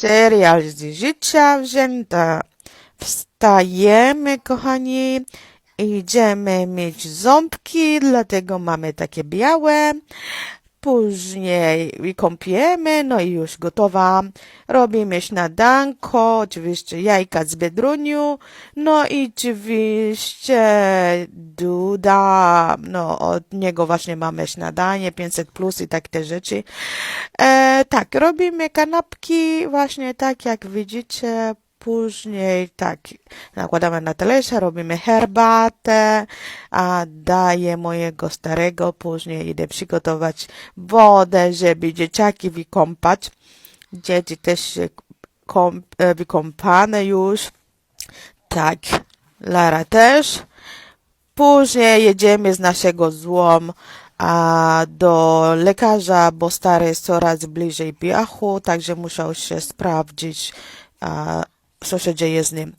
serial z życia wzięta. Wstajemy, kochani, idziemy mieć ząbki, dlatego mamy takie białe. Później kąpiemy, no i już gotowa. Robimy śniadanko, oczywiście jajka z biedruniu, no i oczywiście Duda, no od niego właśnie mamy śniadanie, 500 plus i tak te rzeczy. E, tak, robimy kanapki właśnie tak jak widzicie. Później tak, nakładamy na talerze, robimy herbatę, a daję mojego starego, później idę przygotować wodę, żeby dzieciaki wykąpać. Dzieci też się e, wykąpane już. Tak, Lara też. Później jedziemy z naszego złom a, do lekarza, bo stary jest coraz bliżej piachu, także musiał się sprawdzić, a, co się dzieje z nim.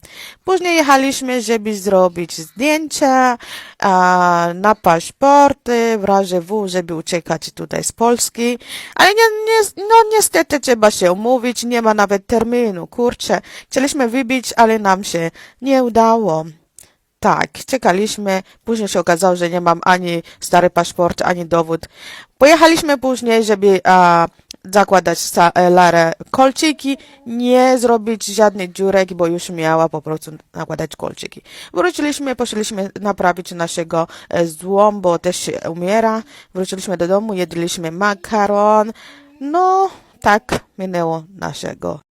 Później jechaliśmy, żeby zrobić zdjęcia a, na paszporty, w razie W, żeby uciekać tutaj z Polski. Ale nie, nie, no niestety trzeba się umówić, nie ma nawet terminu, kurczę. Chcieliśmy wybić, ale nam się nie udało. Tak, czekaliśmy. Później się okazało, że nie mam ani stary paszport, ani dowód. Pojechaliśmy później, żeby a, zakładać e, Larę kolczyki, nie zrobić żadnych dziurek, bo już miała po prostu nakładać kolczyki. Wróciliśmy, poszliśmy naprawić naszego e, złom, bo też się umiera. Wróciliśmy do domu, jedliśmy makaron. No, tak minęło naszego